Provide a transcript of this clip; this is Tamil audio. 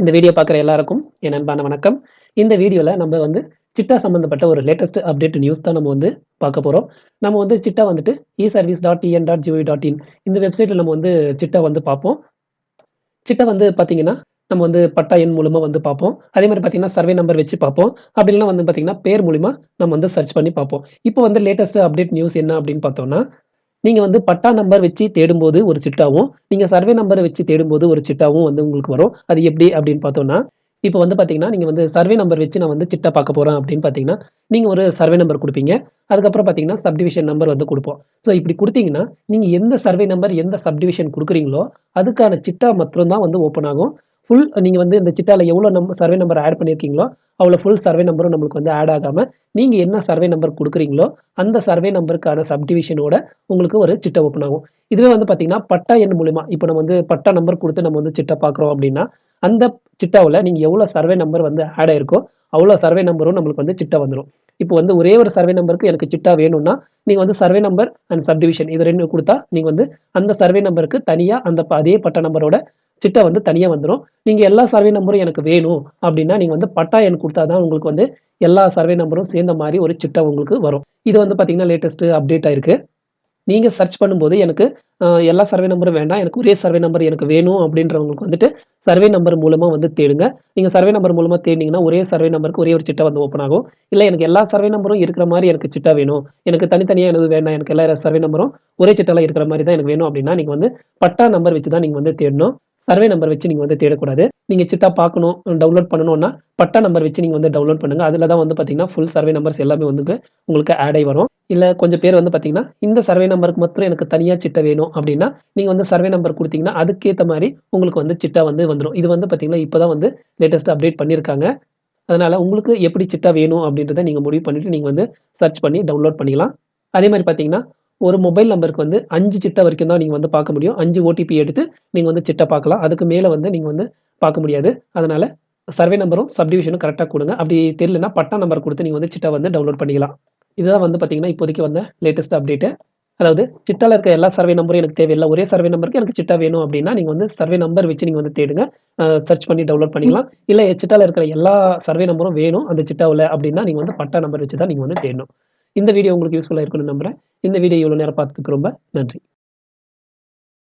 இந்த வீடியோ பார்க்குற எல்லாருக்கும் என் அன்பான வணக்கம். இந்த வீடியோவில் நம்ம வந்து சிட்டா சம்மந்தப்பட்ட ஒரு லேட்டஸ்ட் அப்டேட் நியூஸ் தான் நம்ம வந்து பார்க்க போகிறோம் நம்ம வந்து சிட்டா வந்துட்டு e service dot EN dot GOV dot in இந்த வெப்சைட்டில் நம்ம வந்து சிட்டா வந்து பார்ப்போம். சிட்டா வந்து பார்த்தீங்கன்னா நம்ம வந்து பட்டா எண் மூலமாக வந்து பார்ப்போம். அதே மாதிரி பார்த்தீங்கன்னா சர்வே நம்பர் வச்சு பார்ப்போம். அப்படி இல்லைனா வந்து பார்த்தீங்கன்னா பேர் மூலிமா நம்ம வந்து சர்ச் பண்ணி பார்ப்போம். இப்போ வந்து லேட்டஸ்ட் அப்டேட் நியூஸ் என்ன அப்படின்னு பார்த்தோம்னா நீங்கள் வந்து பட்டா நம்பர் வச்சு தேடும்போது ஒரு சிட்டாவும் நீங்கள் சர்வே நம்பரை வச்சு தேடும்போது ஒரு சிட்டாவும் வந்து உங்களுக்கு வரும். அது எப்படி அப்படின்னு பார்த்தோம்னா இப்போ வந்து பார்த்தீங்கன்னா நீங்கள் வந்து சர்வே நம்பர் வச்சு நான் வந்து சிட்டா பார்க்க போகிறேன் அப்படின்னு பார்த்தீங்கன்னா நீங்கள் ஒரு சர்வே நம்பர் கொடுப்பீங்க. அதுக்கப்புறம் பார்த்தீங்கன்னா சப்டிவிஷன் நம்பர் வந்து கொடுப்போம். ஸோ இப்படி கொடுத்தீங்கன்னா நீங்கள் எந்த சர்வே நம்பர் எந்த சப்டிவிஷன் கொடுக்குறீங்களோ அதுக்கான சிட்டா மாத்திரம் தான் வந்து ஓப்பன் ஆகும். ஃபுல் நீங்கள் வந்து இந்த சிட்டாவில் எவ்வளோ நம்ப சர்வே நம்பர் ஆட் பண்ணியிருக்கீங்களோ அவ்வளோ ஃபுல் சர்வே நம்பரும் நம்மளுக்கு வந்து ஆட் ஆகாமல் நீங்கள் என்ன சர்வே நம்பர் கொடுக்குறீங்களோ அந்த சர்வே நம்பருக்கான சப்டிவிஷனோட உங்களுக்கு ஒரு சிட்டை ஓப்பன் ஆகும். இதுவே வந்து பார்த்தீங்கன்னா பட்டா எண் மூலிமா இப்போ நம்ம வந்து பட்டா நம்பர் கொடுத்து நம்ம வந்து சிட்டை பார்க்குறோம் அப்படின்னா அந்த சிட்டாவில் நீங்கள் எவ்வளோ சர்வே நம்பர் வந்து ஆட் ஆயிருக்கோ அவ்வளோ சர்வே நம்பரும் நம்மளுக்கு வந்து சிட்டை வந்துடும் இப்போ வந்து ஒரே ஒரு சர்வே நம்பருக்கு எனக்கு சிட்டா வேணும்னா நீங்கள் வந்து சர்வே நம்பர் அண்ட் சப்டிவிஷன் இது ரெண்டு கொடுத்தா நீங்கள் வந்து அந்த சர்வே நம்பருக்கு தனியாக அந்த ப- அதே பட்டா நம்பரோட சிட்டை வந்து தனியாக வந்துடும் நீங்கள் எல்லா சர்வே நம்பரும் எனக்கு வேணும் அப்படின்னா நீங்கள் வந்து பட்டா எண் கொடுத்தா தான் உங்களுக்கு வந்து எல்லா சர்வே நம்பரும் சேர்ந்த மாதிரி ஒரு சிட்டை உங்களுக்கு வரும். இது வந்து பார்த்தீங்கன்னா லேட்டஸ்ட்டு அப்டேட் ஆயிருக்கு. நீங்கள் சர்ச் பண்ணும்போது எனக்கு எல்லா சர்வே நம்பரும் வேண்டாம். எனக்கு ஒரே சர்வே நம்பர் எனக்கு வேணும் அப்படின்றவங்களுக்கு வந்துட்டு சர்வே நம்பர் மூலமாக வந்து தேடுங்க. நீங்கள் சர்வே நம்பர் மூலமாக தேடினீங்கன்னா ஒரே சர்வே நம்பருக்கு ஒரே ஒரு சிட்டை வந்து ஓப்பன் ஆகும். இல்லை எனக்கு எல்லா சர்வே நம்பரும் இருக்கிற மாதிரி எனக்கு சிட்டா வேணும். எனக்கு தனித்தனியாக எனது வேண்டாம். எனக்கு எல்லா சர்வே நம்பரும் ஒரே சிட்டால இருக்கிற மாதிரி தான் எனக்கு வேணும் அப்படின்னா நீங்கள் வந்து பட்டா நம்பர் வச்சு தான் நீங்கள் வந்து தேடணும். சர்வே நம்பர் வச்சு நீங்கள் வந்து தேடக்கூடாது. நீங்கள் சிட்டா பார்க்கணும் டவுன்லோட் பண்ணணும்னா பட்டா நம்பர் வச்சு நீங்கள் வந்து டவுன்லோட் பண்ணுங்கள் அதில் தான் வந்து பார்த்தீங்கன்னா ஃபுல் சர்வே நம்பர்ஸ் எல்லாமே வந்து உங்களுக்கு ஆட் ஆகி வரும். இல்லை கொஞ்சம் பேர் வந்து பார்த்தீங்கன்னா இந்த சர்வே நம்பருக்கு மட்டும் எனக்கு தனியாக சிட்டை வேணும் அப்படின்னா நீங்கள் வந்து சர்வே நம்பர் கொடுத்தீங்கன்னா அதுக்கேற்ற மாதிரி உங்களுக்கு வந்து சிட்டா வந்து வந்துடும் இது வந்து பார்த்தீங்கன்னா இப்போ தான் வந்து லேட்டஸ்ட் அப்டேட் பண்ணியிருக்காங்க அதனால் உங்களுக்கு எப்படி சிட்டா வேணும் அப்படின்றத நீங்கள் முடிவு பண்ணிவிட்டு நீங்கள் வந்து சர்ச் பண்ணி டவுன்லோட் பண்ணிக்கலாம். அதே மாதிரி பார்த்தீங்கன்னா ஒரு மொபைல் நம்பருக்கு வந்து அஞ்சு சிட்டை வரைக்கும் தான் நீங்கள் வந்து பார்க்க முடியும். அஞ்சு ஓடிபி எடுத்து நீங்கள் வந்து சிட்டை பார்க்கலாம். அதுக்கு மேலே வந்து நீங்கள் வந்து பார்க்க முடியாது. அதனால் சர்வே நம்பரும் சப்டிவிஷனும் கரெக்டாக கொடுங்க. அப்படி தெரியலனா பட்டா நம்பர் கொடுத்து நீங்கள் வந்து சிட்டை வந்து டவுன்லோட் பண்ணிக்கலாம். இதுதான் வந்து பார்த்தீங்கன்னா இப்போதைக்கு வந்த லேட்டஸ்ட் அப்டேட்டு அதாவது சிட்டாவில் இருக்க எல்லா சர்வே நம்பரும் எனக்கு தேவையில்லை. ஒரே சர்வே நம்பருக்கு எனக்கு சிட்டா வேணும் அப்படின்னா நீங்கள் வந்து சர்வே நம்பர் வச்சு நீங்கள் வந்து தேடுங்க. சர்ச் பண்ணி டவுன்லோட் பண்ணிக்கலாம். இல்லை சிட்டாவில் இருக்கிற எல்லா சர்வே நம்பரும் வேணும். அந்த சிட்டாவில் அப்படின்னா நீங்கள் வந்து பட்டா நம்பர் வச்சு தான் நீங்கள் வந்து தேடணும். இந்த வீடியோ உங்களுக்கு யூஸ்ஃபுல்லாக இருக்கும்னு நம்புறேன். இந்த வீடியோ இவ்வளோ நேரம் பார்த்ததுக்கு ரொம்ப நன்றி.